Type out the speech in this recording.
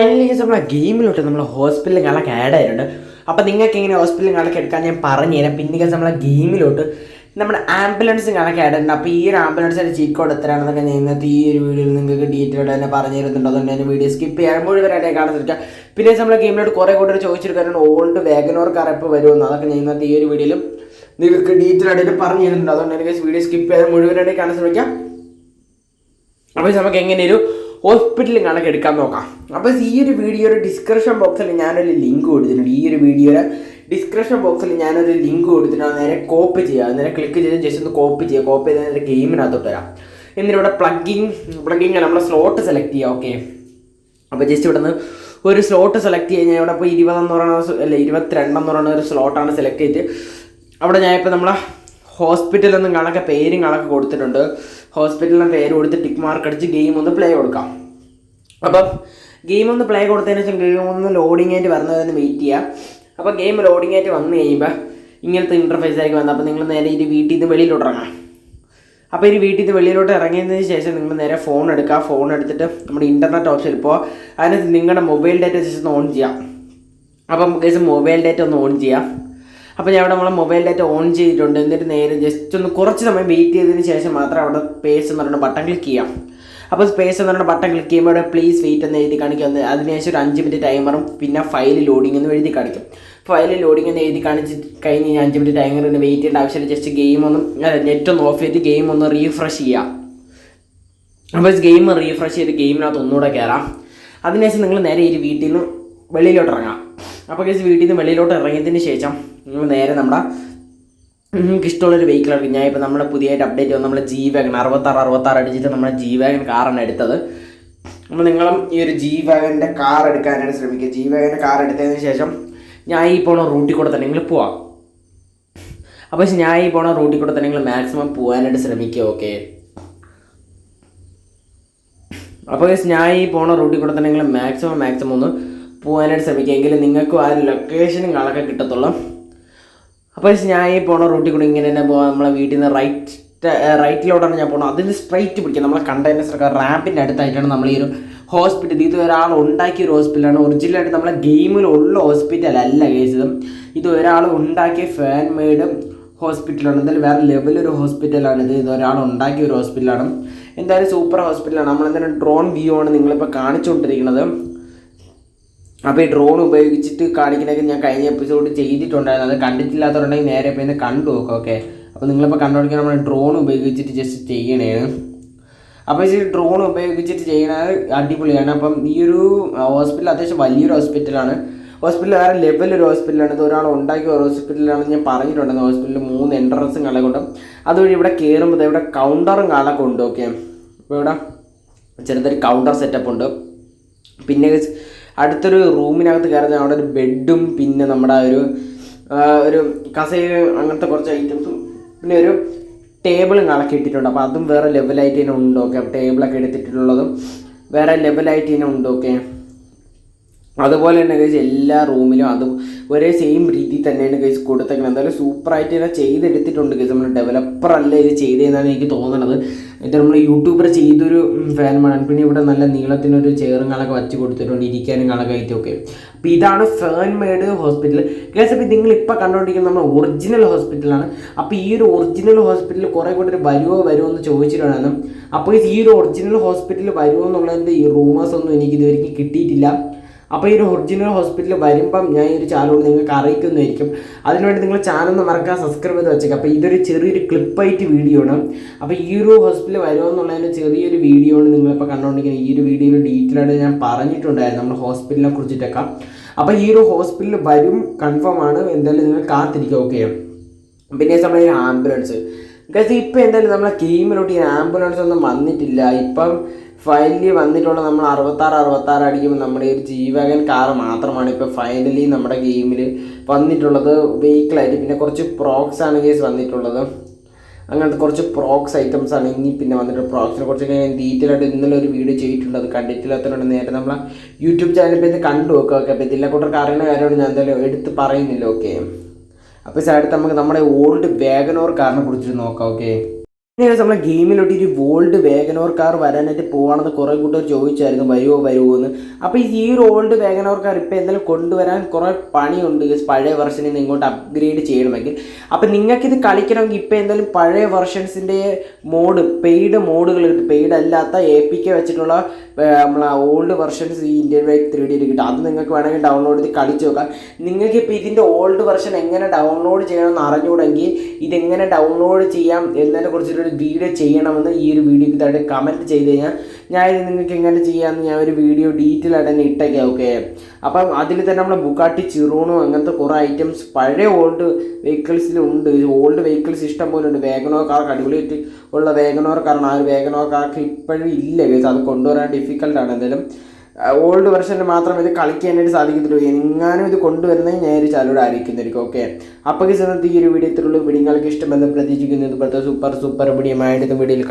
Finally നമ്മളെ ഗെയിമിലോട്ട് നമ്മൾ ഹോസ്പിറ്റലിൽ കാണാൻ ആഡ് ആയിട്ടുണ്ട്. അപ്പോൾ നിങ്ങൾക്ക് എങ്ങനെ ഹോസ്പിറ്റലിൽ കണക്ക് എടുക്കാൻ ഞാൻ പറഞ്ഞു തരാം. പിന്നെ നമ്മളെ ഗെയിമിലോട്ട് നമ്മുടെ ആംബുലൻസ് കണക്ക് ആഡ് ഉണ്ട് അപ്പോൾ ഈ ഒരു ആംബുലൻസിന്റെ കോഡ് എത്രയാണെന്നൊക്കെ ഞാൻ ഇന്നത്തെ ഈ ഒരു വീഡിയോയിൽ നിങ്ങൾക്ക് ഡീറ്റെയിൽ തന്നെ പറഞ്ഞു തരുന്നുണ്ട്. അതുകൊണ്ട് തന്നെ വീഡിയോ സ്കിപ്പ് ചെയ്യാൻ മുഴുവനായിട്ട് കാണാൻ ശ്രമിക്കുക പിന്നെ നമ്മൾ ഗെയിമിലോട്ട് കുറേ കൂടി ചോദിച്ചിരിക്കാറുണ്ട് ഓൾഡ് വേഗനോർ കാർ വരുമെന്ന്. അതൊക്കെ ഞാൻ ഇന്നത്തെ ഈ ഒരു വീഡിയോയിലും നിങ്ങൾക്ക് ഡീറ്റെയിൽ ആയിട്ട് പറഞ്ഞു തരുന്നുണ്ട്. അതുകൊണ്ട് തന്നെ വീഡിയോ സ്കിപ്പ് ചെയ്യാൻ മുഴുവനായിട്ട് കാണാൻ ശ്രമിക്കാം. അപ്പോൾ നമുക്ക് എങ്ങനെ ഒരു ഹോസ്പിറ്റലിൽ കണക്ക് എടുക്കാൻ നോക്കാം. അപ്പോൾ ഈ ഒരു വീഡിയോയുടെ ഡിസ്ക്രിപ്ഷൻ ബോക്സിൽ ഞാനൊരു ലിങ്ക് കൊടുത്തിട്ടുണ്ട്. ഈ ഒരു വീഡിയോയുടെ ഡിസ്ക്രിപ്ഷൻ ബോക്സിൽ ഞാനൊരു ലിങ്ക് കൊടുത്തിട്ടുണ്ട്. അത് നേരെ കോപ്പി ചെയ്യുക. നേരെ ക്ലിക്ക് ചെയ്ത് ജസ്റ്റ് ഒന്ന് കോപ്പി ചെയ്യുക. കോപ്പി ചെയ്ത് നേരെ ഗെയിമിനകത്തോട്ട് വരാം. എന്നിട്ട് ഇവിടെ പ്ലഗിങ് പ്ലഗിങ് നമ്മുടെ സ്ലോട്ട് സെലക്ട് ചെയ്യുക ഓക്കെ അപ്പോൾ ജസ്റ്റ് ഇവിടെ നിന്ന് ഒരു സ്ലോട്ട് സെലക്ട് ചെയ്ത് ഞാൻ ഇവിടെ ഇപ്പോൾ ഇരുപതെന്ന് പറയുന്ന അല്ല ഇരുപത്തിരണ്ടെന്ന് പറയുന്ന ഒരു സ്ലോട്ടാണ് സെലക്ട് ചെയ്തിട്ട് അവിടെ ഞാൻ ഇപ്പോൾ നമ്മളെ ഹോസ്പിറ്റലൊന്നും കണക്ക് പേരും കണക്ക് കൊടുത്തിട്ടുണ്ട്. ഹോസ്പിറ്റലിന്റെ പേര് കൊടുത്ത് ടിക്ക് മാർക്ക് അടിച്ച് ഗെയിം ഒന്ന് പ്ലേ കൊടുക്കാം. അപ്പം ഗെയിം ഒന്ന് പ്ലേ കൊടുത്തതിന് ശേഷം ഗെയിം ഒന്ന് ലോഡിംഗ് ആയിട്ട് വരുന്നതെന്ന് വെയിറ്റ് ചെയ്യുക അപ്പോൾ ഗെയിം ലോഡിംഗ് ആയിട്ട് വന്നു കഴിയുമ്പോൾ ഇങ്ങനത്തെ ഇന്റർഫേസ് ആയിരിക്കും വന്നത്. അപ്പോൾ നിങ്ങൾ നേരെ ഇത് വീട്ടിൽ നിന്ന് വെളിയിലോട്ട് ഇറങ്ങാം. അപ്പോൾ ഈ വീട്ടിൽ നിന്ന് വെളിയിലോട്ട് ഇറങ്ങിയതിന് ശേഷം നിങ്ങൾ നേരെ ഫോൺ എടുക്കുക ഫോൺ എടുത്തിട്ട് നമ്മുടെ ഇന്റർനെറ്റ് ഓപ്ഷൻ ഇപ്പോൾ അതിനകത്ത് നിങ്ങളുടെ മൊബൈൽ ഡാറ്റ ഓൺ ചെയ്യാം. അപ്പം കേസ് മൊബൈൽ ഡാറ്റ ഒന്ന് ഓൺ ചെയ്യാം. അപ്പോൾ ഞാൻ അവിടെ നമ്മളെ മൊബൈൽ ഡാറ്റ ഓൺ ചെയ്തിട്ടുണ്ട്. എന്നിട്ട് നേരെ ജസ്റ്റ് ഒന്ന് കുറച്ച് സമയം വെയിറ്റ് ചെയ്തതിന് ശേഷം മാത്രം അവിടെ സ്പേസ് എന്ന് പറയുന്ന ബട്ടൺ ക്ലിക്ക് ചെയ്യാം. അപ്പോൾ സ്പേസ് എന്ന് പറയുന്ന ബട്ടൺ ക്ലിക്ക് ചെയ്യുമ്പോൾ അവിടെ പ്ലീസ് വെയിറ്റ് എന്ന് എഴുതി കാണിക്കും. അതിനുശേഷം ഒരു അഞ്ച് മിനിറ്റ് ടൈമറും പിന്നെ ഫയൽ ലോഡിംഗ് എന്ന് എഴുതി കാണിക്കും. ഫയൽ ലോഡിംഗ് എന്ന് എഴുതി കാണിച്ച് കഴിഞ്ഞ് ഞാൻ അഞ്ച് മിനിറ്റ് ടൈമറിന് വെയിറ്റ് ചെയ്യേണ്ട ആവശ്യമില്ല ജസ്റ്റ് ഗെയിം ഒന്ന് നെറ്റ് ഒന്ന് ഓഫ് ചെയ്ത് ഗെയിം ഒന്ന് റീഫ്രഷ് ചെയ്യാം. അപ്പോൾ ഗെയിം റീഫ്രഷ് ചെയ്ത് ഗെയിമിനകത്ത് ഒന്നുകൂടെ കയറാം അതിനുശേഷം നിങ്ങൾ നേരെ ഈ വീട്ടിൽ നിന്ന് വെളിയിലോട്ട് ഇറങ്ങാം. അപ്പോൾ കേസ് വീട്ടിൽ നിന്ന് വെളിയിലോട്ട് ഇറങ്ങിയതിന് ശേഷം നേരെ നമ്മുടെ നിങ്ങൾക്ക് ഇഷ്ടമുള്ളൊരു എടുക്കും ഞാൻ ഇപ്പോൾ നമ്മുടെ പുതിയതായിട്ട് അപ്ഡേറ്റ് വന്ന നമ്മുടെ ജി വാഗൺ അറുപത്താറ് അറുപത്താറ് അടിച്ചിട്ട് നമ്മുടെ ജി വാഗൺ കാറാണ് എടുത്തത്. അപ്പോൾ നിങ്ങളും ഈ ഒരു ജി വാഗന്റെ കാർ എടുക്കാനാണ് ശ്രമിക്കുക. ജി വാഗന്റെ കാർ എടുത്തതിന് ശേഷം ഞാൻ ഈ പോണ റൂട്ടിൽ കൂടെ തന്നെ നിങ്ങൾ പോവാം. അപ്പോൾ പക്ഷേ ഞാൻ ഈ പോണ റൂട്ടിൽ കൂടെ തന്നെ നിങ്ങൾ മാക്സിമം പോകാനായിട്ട് ശ്രമിക്കുക ഓക്കെ അപ്പോൾ ഞാൻ ഈ പോണ റൂട്ടിൽ കൂടെ തന്നെ നിങ്ങൾ മാക്സിമം മാക്സിമം ഒന്ന് പോകാനായിട്ട് ശ്രമിക്കുക. എങ്കിലും നിങ്ങൾക്കും ആ ഒരു ലൊക്കേഷനും കാണൊക്കെ കിട്ടത്തുള്ളൂ. അപ്പോൾ ഞാൻ ഈ പോണ റൂട്ടിൽ കൂടി ഇങ്ങനെ തന്നെ പോകാം നമ്മളെ വീട്ടിൽ നിന്ന് റൈറ്റ് റൈറ്റിലോട്ടാണ് ഞാൻ പോകുന്നത് അതിന് സ്ട്രൈറ്റ് പിടിക്കുക നമ്മളെ കണ്ടെയ്നർ സർക്കാർ റാമ്പിന്റെ അടുത്തായിട്ടാണ് നമ്മൾ ഈ ഒരു ഹോസ്പിറ്റൽ ഇത് ഒരാൾ ഉണ്ടാക്കിയ ഒരു ഹോസ്പിറ്റലാണ് ഒറിജിനലായിട്ട് നമ്മളെ ഗെയിമിലുള്ള ഹോസ്പിറ്റൽ അല്ല കേസത് ഇത്. ഒരാൾ ഉണ്ടാക്കിയ ഫാൻ മെയ്ഡ് ഹോസ്പിറ്റലാണ് എന്തായാലും വേറെ ലെവലൊരു ഹോസ്പിറ്റലാണ് ഇത്. ഇത് ഒരാൾ ഉണ്ടാക്കിയ ഒരു ഹോസ്പിറ്റലാണ് എന്തായാലും സൂപ്പർ ഹോസ്പിറ്റലാണ് നമ്മളെന്തായാലും ഡ്രോൺ വ്യൂ ആണ് നിങ്ങളിപ്പോൾ കാണിച്ചുകൊണ്ടിരിക്കുന്നത്. അപ്പോൾ ഈ ഡ്രോൺ ഉപയോഗിച്ചിട്ട് കാണിക്കണമെങ്കിൽ ഞാൻ കഴിഞ്ഞ എപ്പിസോഡ് ചെയ്തിട്ടുണ്ടായിരുന്നു. അത് കണ്ടിട്ടില്ലാത്തവരുണ്ടെങ്കിൽ നേരെ പോയി കണ്ടു നോക്കാം ഓക്കെ അപ്പോൾ നിങ്ങളിപ്പോൾ കണ്ടുപിടിക്കാൻ നമ്മൾ ഡ്രോൺ ഉപയോഗിച്ചിട്ട് ജസ്റ്റ് ചെയ്യണേ. അപ്പോൾ ഈ ഡ്രോൺ ഉപയോഗിച്ചിട്ട് ചെയ്യണത് അടിപൊളിയാണ്. അപ്പം ഈ ഒരു ഹോസ്പിറ്റൽ അത്യാവശ്യം വലിയൊരു ഹോസ്പിറ്റലാണ് ഹോസ്പിറ്റൽ വേറെ ലെവൽ ഒരു ഹോസ്പിറ്റലാണ് ഇത് ഒരാൾ ഉണ്ടാക്കിയ ഹോസ്പിറ്റലാണെന്ന് ഞാൻ പറഞ്ഞിട്ടുണ്ടായിരുന്നു. ഹോസ്പിറ്റലിൽ മൂന്ന് എൻട്രൻസും കളകൊണ്ട് അതുവഴി ഇവിടെ കയറുമ്പോൾ ഇവിടെ കൗണ്ടറും കാണാൻ കൊണ്ട് ഓക്കെ അപ്പോൾ ഇവിടെ ചെറുതൊരു കൗണ്ടർ സെറ്റപ്പ് ഉണ്ട്. പിന്നെ അടുത്തൊരു റൂമിനകത്ത് കയറുന്ന അവിടെ ഒരു ബെഡും പിന്നെ നമ്മുടെ ഒരു ഒരു കസേര അങ്ങനത്തെ കുറച്ച് ഐറ്റംസും പിന്നെ ഒരു ടേബിളും കണക്ക് ഇട്ടിട്ടുണ്ട്. അപ്പോൾ അതും വേറെ ലെവലായിട്ട് തന്നെ ഉണ്ട്? ഓക്കെ ടേബിളൊക്കെ എടുത്തിട്ടുള്ളതും വേറെ ലെവലായിട്ട് തന്നെ ഉണ്ട്? ഓക്കെ അതുപോലെ തന്നെ കഴിച്ച് എല്ലാ റൂമിലും അതും ഒരേ സെയിം രീതിയിൽ തന്നെയാണ് കഴിച്ച് കൊടുത്തേക്കുന്നത് എന്തായാലും സൂപ്പറായിട്ട് തന്നെ ചെയ്തെടുത്തിട്ടുണ്ട് കഴിച്ച് നമ്മൾ ഡെവലപ്പർ അല്ല ഇത് ചെയ്തതെന്നാണ് എനിക്ക് തോന്നുന്നത് എന്നിട്ട് നമ്മൾ യൂട്യൂബർ ചെയ്തൊരു ഫാനുമാണ് പിന്നെ ഇവിടെ നല്ല നീളത്തിനൊരു ചെയറും കളൊക്കെ വച്ച് കൊടുത്തിട്ടുണ്ട്. ഇരിക്കാനും കളൊക്കെ അപ്പോൾ ഇതാണ് ഫാൻ മേഡ് ഹോസ്പിറ്റൽ കേസ് അപ്പോൾ നിങ്ങൾ ഇപ്പോൾ കണ്ടുകൊണ്ടിരിക്കുന്നത് നമ്മൾ ഒറിജിനൽ ഹോസ്പിറ്റലാണ് അപ്പോൾ ഈ ഒരു ഒറിജിനൽ ഹോസ്പിറ്റലിൽ കുറേ കൂടെ വരുമോ വരുമോ എന്ന് ചോദിച്ചിട്ടുണ്ടായിരുന്നു. അപ്പോൾ ഈ ഒരു ഒറിജിനൽ ഹോസ്പിറ്റൽ വരുമോ എന്നുള്ളതിന്റെ ഈ റൂമേഴ്സ് ഒന്നും എനിക്ക് ഇതുവരെയ്ക്ക് കിട്ടിയിട്ടില്ല. അപ്പോൾ ഈ ഒരു ഒറിജിനൽ ഹോസ്പിറ്റൽ വരുമ്പം ഞാൻ ഈ ഒരു ചാനൽ നിങ്ങൾക്ക് അറിയിക്കുന്നതായിരിക്കും. അതിനുവേണ്ടി നിങ്ങൾ ചാനൽ ഒന്ന് മറക്കാൻ സബ്സ്ക്രൈബ് ചെയ്ത് വെച്ചേക്കാം. അപ്പോൾ ഇതൊരു ചെറിയൊരു ക്ലിപ്പായിട്ട് വീഡിയോ ആണ്. അപ്പോൾ ഈ ഒരു ഹോസ്പിറ്റൽ വരുമെന്നുള്ളതിന്റെ ചെറിയൊരു വീഡിയോ ആണ് നിങ്ങളിപ്പോൾ കണ്ടുകൊണ്ടിരിക്കുന്നത് ഈ ഒരു വീഡിയോയിൽ ഡീറ്റെയിൽ ആയിട്ട് ഞാൻ പറഞ്ഞിട്ടുണ്ടായിരുന്നു നമ്മൾ ഹോസ്പിറ്റലിനെ കുറിച്ചിട്ടൊക്കെ. അപ്പോൾ ഈ ഒരു ഹോസ്പിറ്റൽ വരും കൺഫേം ആണ്. എന്തായാലും നിങ്ങൾ കാത്തിരിക്കുക ഓക്കെ പിന്നെ ഈ ആംബുലൻസ് ഗസ് ഇപ്പം എന്തായാലും നമ്മളെ ഗെയിമിലോട്ട് ഈ ആംബുലൻസ് ഒന്നും വന്നിട്ടില്ല. ഇപ്പം ഫൈനലി വന്നിട്ടുള്ള നമ്മൾ അറുപത്താറ് അറുപത്താറ് അടിക്കുമ്പോൾ നമ്മുടെ ഒരു ജീവകൻ കാർ മാത്രമാണ് ഇപ്പോൾ ഫൈനലി നമ്മുടെ ഗെയിമിൽ വന്നിട്ടുള്ളത്. വെഹിക്കിളായിട്ട് പിന്നെ കുറച്ച് പ്രോക്സ് ആണ് കേസ് വന്നിട്ടുള്ളത്. അങ്ങനത്തെ കുറച്ച് പ്രോക്സ് ഐറ്റംസ് ആണ് ഇനി പിന്നെ വന്നിട്ട് പ്രോക്സിനെ കുറിച്ച് ഞാൻ ഡീറ്റെയിൽ ആയിട്ട് ഇന്നലെ ഒരു വീഡിയോ ചെയ്തിട്ടുണ്ട്. അത് കണ്ടിട്ടില്ലാത്തതുകൊണ്ട് നേരെ നമ്മൾ യൂട്യൂബ് ചാനലിൽ പോയി കണ്ടു നോക്കുക ഓക്കെ. അപ്പോൾ ഇതിലെ കൂട്ടർക്ക് അറിയുന്ന കാര്യമാണ് ഞാൻ എന്തായാലും എടുത്ത് പറയുന്നില്ല ഓക്കെ. അപ്പോൾ അടുത്ത് നമുക്ക് നമ്മുടെ ഓൾഡ് വാഗനോർ കാറിനെ കുറിച്ചിട്ട് നോക്കാം ഓക്കെ. നമ്മളെ ഗെയിമിലോട്ട് ഒരു ഓൾഡ് വേഗനോർ കാർ വരാനായിട്ട് പോവാണെന്ന് കുറേ കൂട്ടർ ചോദിച്ചായിരുന്നു വരുമോ വരുമോ എന്ന് അപ്പോൾ ഈ ഒരു ഓൾഡ് വേഗനോർ കാർ ഇപ്പോൾ എന്തായാലും കൊണ്ടുവരാൻ കുറേ പണിയുണ്ട് പഴയ വെർഷനിൽ നിന്ന് ഇങ്ങോട്ട് അപ്ഗ്രേഡ് ചെയ്യണമെങ്കിൽ. അപ്പോൾ ഇത് കളിക്കണമെങ്കിൽ ഇപ്പോൾ എന്തായാലും പഴയ വെർഷൻസിന്റെ മോഡ് പെയ്ഡ് മോഡുകൾ പെയ്ഡ് അല്ലാത്ത എ പി കെ വെച്ചിട്ടുള്ള നമ്മളെ ഓൾഡ് വെർഷൻസ് ഈ ഇന്ത്യൻ ബൈക്ക് ത്രീ ഡിയിൽ കിട്ടും. അത് നിങ്ങൾക്ക് വേണമെങ്കിൽ ഡൗൺലോഡ് ചെയ്ത് കളിച്ച് നോക്കാം. നിങ്ങൾക്ക് ഇപ്പോൾ ഇതിന്റെ ഓൾഡ് വെർഷൻ എങ്ങനെ ഡൗൺലോഡ് ചെയ്യണമെന്ന് അറിഞ്ഞുകൂടെങ്കിൽ ഇതെങ്ങനെ ഡൗൺലോഡ് ചെയ്യാം എന്നതിനെ കുറിച്ചൊരു വീഡിയോ ചെയ്യണമെന്ന് ഈ ഒരു വീഡിയോക്ക് താഴെ കമന്റ് ചെയ്ത് കഴിഞ്ഞാൽ ഞാൻ ഇത് നിങ്ങൾക്ക് എങ്ങനെ ചെയ്യാമെന്ന് ഞാൻ ഒരു വീഡിയോ ഡീറ്റെയിൽ ആയിട്ട് തന്നെ ഇട്ടേക്കാം ഓക്കെ അപ്പം അതിൽ തന്നെ നമ്മൾ ബുക്കാട്ടി ചിറൂണും അങ്ങനത്തെ കുറേ ഐറ്റംസ് പഴയ ഓൾഡ് വെഹിക്കിൾസിലുണ്ട് ഓൾഡ് വെഹിക്കിൾസ് ഇഷ്ടം പോലെ ഉണ്ട്. വേഗനോ കാർക്ക് അടിപൊളിയായിട്ട് ഉള്ള വേഗനോർ കാരണം ആ ഒരു വേഗനോ കാർക്ക് ഇപ്പോഴും ഇല്ല അത് കൊണ്ടുവരാൻ ഡിഫിക്കൽട്ടാണ് എന്തായാലും ഓൾഡ് വെർഷനിൽ മാത്രം ഇത് കളിക്കാനായിട്ട് സാധിക്കത്തുള്ളൂ എങ്ങാനും ഇത് കൊണ്ടുവരുന്നത് ഞാൻ ഒരു ചാലോട് ആയിരിക്കുന്നതായിരിക്കും ഓക്കെ അപ്പോൾ സമയത്ത് ഈ ഒരു വീഡിയോ ഇത്രയുള്ളൂ വീഡിയോ നിങ്ങൾക്ക് ഇഷ്ടമെന്ന് പ്രതീക്ഷിക്കുന്നു. ഇതുപോലത്തെ സൂപ്പർ സൂപ്പർ വീഡിയോ ആയിട്ട് വീഡിയോയിൽ